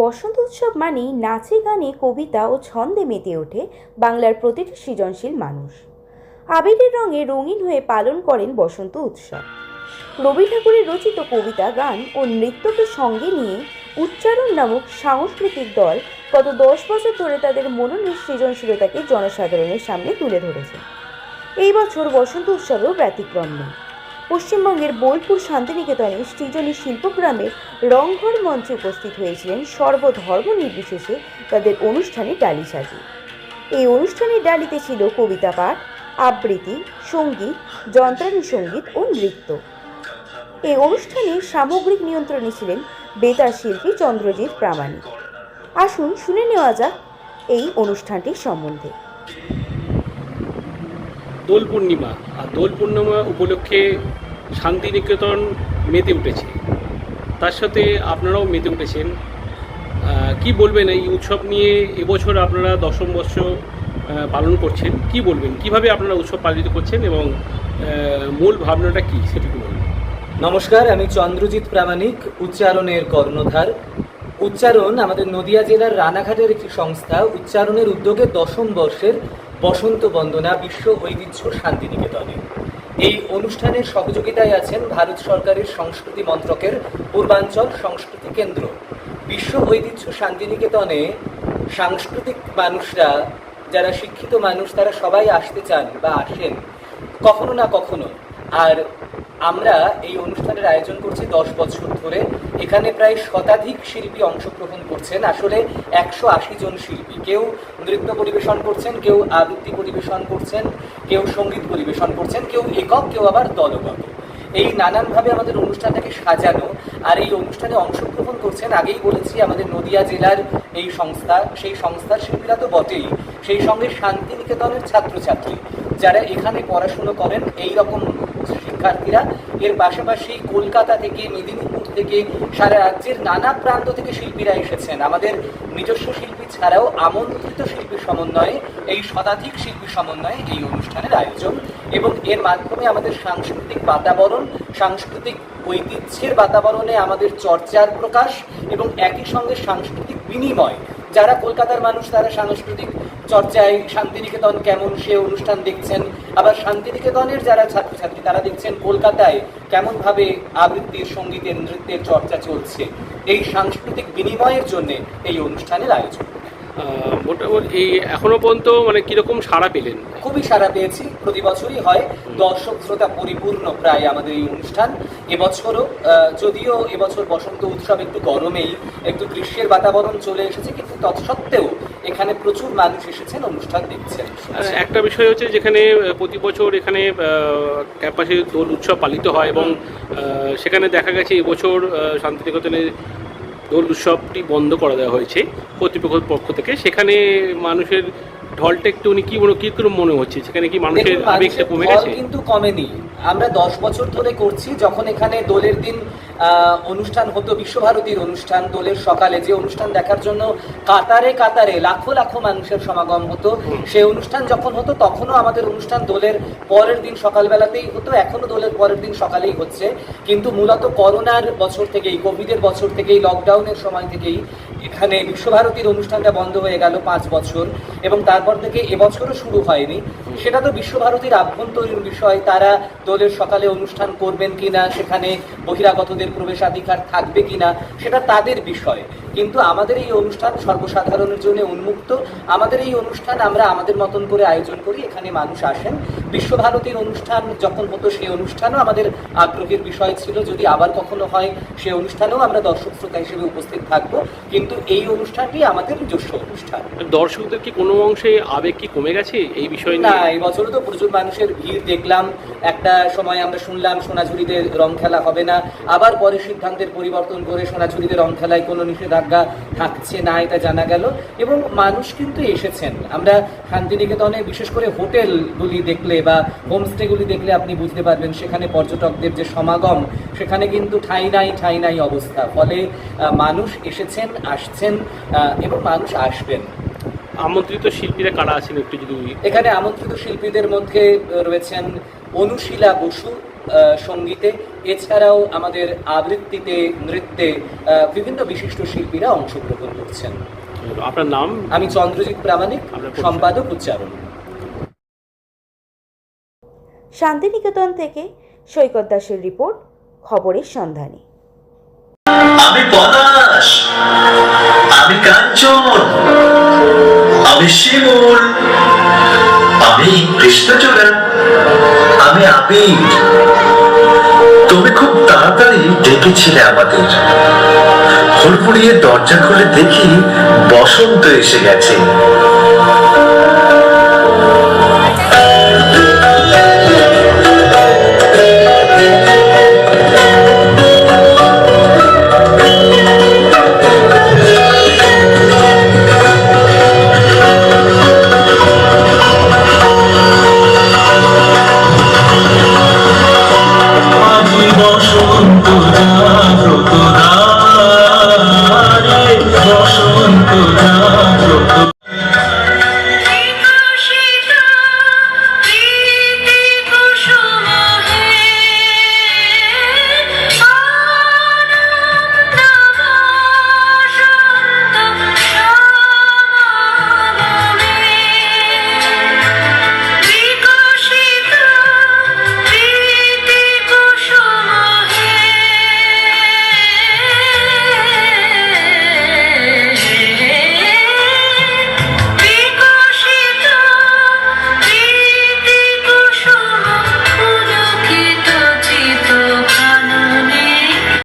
বসন্ত উৎসব মানেই নাচে, গানে কবিতা ও ছন্দে মেতে ওঠে বাংলার প্রতিটি সৃজনশীল মানুষ। আবেগের রঙে রঙিন হয়ে পালন করেন বসন্ত উৎসব। রবি ঠাকুরের রচিত কবিতা, গান ও নৃত্যকে সঙ্গে নিয়ে উচ্চারণ নামক সাংস্কৃতিক দল গত দশ বছর ধরে তাদের মননের সৃজনশীলতাকে জনসাধারণের সামনে তুলে ধরেছে। এই বছর বসন্ত উৎসবেও ব্যতিক্রম নেই। পশ্চিমবঙ্গের বোলপুর শান্তিনিকেতনে সৃজনী শিল্পগ্রামের রংঘর মঞ্চে উপস্থিত হয়েছিলেন সর্বধর্ম নির্বিশেষে তাদের অনুষ্ঠানে ডালি সাজি। এই অনুষ্ঠানের ডালিতে ছিল কবিতা পাঠ, আবৃত্তি, সংগীত যন্ত্রাণী সংগীত ও নৃত্য। এই অনুষ্ঠানে সামগ্রিক নিয়ন্ত্রণে ছিলেন বেতার শিল্পী চন্দ্রজিৎ প্রামাণিক। আসুন শুনে নেওয়া যাক এই অনুষ্ঠানটির সম্বন্ধে। দোল পূর্ণিমা, আর দোল পূর্ণিমা উপলক্ষে শান্তিনিকেতন মেতে উঠেছে। তার সাথে আপনারাও মেতে উঠেছেন। কি বলবেন এই উৎসব নিয়ে? এবছর আপনারা দশম বর্ষ পালন করছেন। কি বলবেন? কীভাবে আপনারা উৎসব পালিত করছেন এবং মূল ভাবনাটা কি? সেটুকু বলবেন নমস্কার, আমি চন্দ্রজিৎ প্রামাণিক, উচ্চারণের কর্ণধার। উচ্চারণ আমাদের নদিয়া জেলার রানাঘাটের একটি সংস্থা। উচ্চারণের উদ্যোগে দশম বর্ষের বসন্ত বন্দনা বিশ্ব ঐতিহ্য শান্তিনিকেতনে। এই অনুষ্ঠানের সহযোগিতায় আছেন ভারত সরকারের সংস্কৃতি মন্ত্রকের পূর্বাঞ্চল সংস্কৃতি কেন্দ্র। বিশ্ব ঐতিহ্য শান্তিনিকেতনে সাংস্কৃতিক মানুষরা, যারা শিক্ষিত মানুষ, তারা সবাই আসতে চান বা আসেন, কখনো না কখনো। আর আমরা এই অনুষ্ঠানের আয়োজন করছি দশ বছর ধরে। এখানে প্রায় শতাধিক শিল্পী অংশগ্রহণ করছেন। আসলে একশো আশি জন শিল্পী। কেউ নৃত্য পরিবেশন করছেন, কেউ আবৃত্তি পরিবেশন করছেন, কেউ সংগীত পরিবেশন করছেন, কেউ একক, কেউ আবার দলগত। এই নানানভাবে আমাদের অনুষ্ঠানটাকে সাজানো আর এই অনুষ্ঠানে অংশগ্রহণ করছেন। আগেই বলেছি, আমাদের নদিয়া জেলার এই সংস্থা, সেই সংস্থার শিল্পীরা তো বটেই। সেই সঙ্গে শান্তিনিকেতনের ছাত্রছাত্রী যারা এখানে পড়াশুনো করেন এই রকম শিক্ষার্থীরা। এর পাশাপাশি কলকাতা থেকে, মেদিনীপুর থেকে, সারা রাজ্যের নানা প্রান্ত থেকে শিল্পীরা এসেছেন। আমাদের নিজস্ব শিল্পী ছাড়াও আমন্ত্রিত শিল্পী সমন্বয়ে, এই শতাধিক শিল্পী সমন্বয়ে এই অনুষ্ঠানের আয়োজন। এবং এর মাধ্যমে আমাদের সাংস্কৃতিক বাতাবরণ, সাংস্কৃতিক ঐতিহ্যের বাতাবরণে আমাদের চর্চার প্রকাশ এবং একই সঙ্গে সাংস্কৃতিক বিনিময় যারা কলকাতার মানুষ, তারা সাংস্কৃতিক চর্চায় শান্তিনিকেতন কেমন সে অনুষ্ঠান দেখছেন। আবার শান্তিনিকেতনের যারা ছাত্রছাত্রী, তারা দেখছেন কলকাতায় কেমনভাবে আবৃত্তির, সঙ্গীতের, নৃত্যের চর্চা চলছে। এই সাংস্কৃতিক বিনিময়ের জন্য এই অনুষ্ঠানের আয়োজন। মোটামুটি এই এখনও পর্যন্ত মানে কীরকম সাড়া পেলেন? খুবই সারা পেয়েছি। প্রতি বছরই হয়। দর্শক শ্রোতা পরিপূর্ণ প্রায় আমাদের এই অনুষ্ঠান। এবছরও যদিও এবছর বসন্ত উৎসব একটু গরমেই একটু গ্রীষ্মের বাতাবরণ চলে এসেছে কিন্তু তৎসত্ত্বেও এখানে প্রচুর মানুষ এসেছেন অনুষ্ঠান দেখছেন। একটা বিষয় হচ্ছে যেখানে প্রতি বছর এখানে ক্যাম্পাসে দোল উৎসব পালিত হয় এবং সেখানে দেখা গেছে এবছর শান্তিনিকেতনে দোল উৎসবটি বন্ধ করে দেওয়া হয়েছে কর্তৃপক্ষের পক্ষ থেকে। সেখানে মানুষের ঢলটা একটু উনি কি মনে কি করে মনে হচ্ছে? সেখানে কি মানুষের আবেগটা কমে গেছে? কিন্তু কমেনি। আমরা দশ বছর ধরে করছি যখন এখানে দোলের দিন অনুষ্ঠান হতো, বিশ্বভারতীর অনুষ্ঠান, দোলের সকালে যে অনুষ্ঠান দেখার জন্য কাতারে কাতারে লাখো লাখো মানুষের সমাগম হতো। সেই অনুষ্ঠান যখন হতো, তখনও আমাদের অনুষ্ঠান দোলের পরের দিন সকালবেলাতেই হতো, এখনও দোলের পরের দিন সকালেই হচ্ছে। কিন্তু মূলত করোনার বছর থেকেই, কোভিডের বছর থেকেই লকডাউনের সময় থেকেই এখানে বিশ্বভারতীর অনুষ্ঠানটা বন্ধ হয়ে গেল পাঁচ বছর এবং তারপর থেকে এবছরও শুরু হয়নি। সেটা তো বিশ্বভারতীর আভ্যন্তরীণ বিষয়, তারা দোলের সকালে অনুষ্ঠান করবেন কিনা, সেখানে বহিরাগতদের প্রবেশাধিকার থাকবে কিনা সেটা তাদের বিষয়। কিন্তু আমাদের এই অনুষ্ঠান সর্বসাধারণের জন্য উন্মুক্ত। আমাদের এই অনুষ্ঠান আমরা আমাদের মতন করে আয়োজন করি এখানে মানুষ আসেন। বিশ্বভারতীর অনুষ্ঠান যখন হতো সেই অনুষ্ঠানও আমাদের আগ্রহের বিষয় ছিল। যদি আবার কখনো হয় সেই অনুষ্ঠানেও আমরা দর্শক শ্রোতা হিসেবে উপস্থিত থাকব। কিন্তু এই অনুষ্ঠানটি আমাদের নিজস্ব অনুষ্ঠান। দর্শকদের কি কোনো অংশে আবেগ কি কমে গেছে এই বিষয় না এই বছরও তো প্রচুর মানুষের ভিড় দেখলাম। একটা সময় আমরা শুনলাম সোনাঝুরিদের রং খেলা হবে না। আবার পরে সিদ্ধান্তের পরিবর্তন করে সোনাঝুরিদের রং খেলায় কোনো নিষেধাজ্ঞা থাকছে না এটা জানা গেল। এবং মানুষ কিন্তু এসেছেন। আমরা শান্তিনিকেতনে বিশেষ করে হোটেলগুলি দেখলে বা হোমস্টেগুলি দেখলে আপনি বুঝতে পারবেন সেখানে পর্যটকদের যে সমাগম সেখানে কিন্তু ঠাই নাই ঠাই নাই অবস্থা। ফলে মানুষ এসেছেন আসছেন এবং মানুষ আসবেন। আমন্ত্রিত শিল্পীরা কারা আছেন একটু যদি এখানে আমন্ত্রিত শিল্পীদের মধ্যে রয়েছেন অনুশীলা বসু সঙ্গীতে। এছাড়াও আমাদের আবৃত্তিতে নৃত্যে আহ, বিভিন্ন বিশিষ্ট শিল্পীরা অংশগ্রহণ করছেন। আপনার নাম? আমি চন্দ্রজিৎ প্রামাণিক সম্পাদক উচ্চারণ। শান্তিনিকেতন থেকে সৈকত দাসের রিপোর্ট খবরের সন্ধানে। আমি পলাশ আমি কাঞ্চন আমি শিমুল আমি কৃষ্ণচূড়া আমি আবির। ডেকেছিলে আমাদের হুড়মুড়িয়ে দরজা খুলে দেখি বসন্ত এসে গেছে।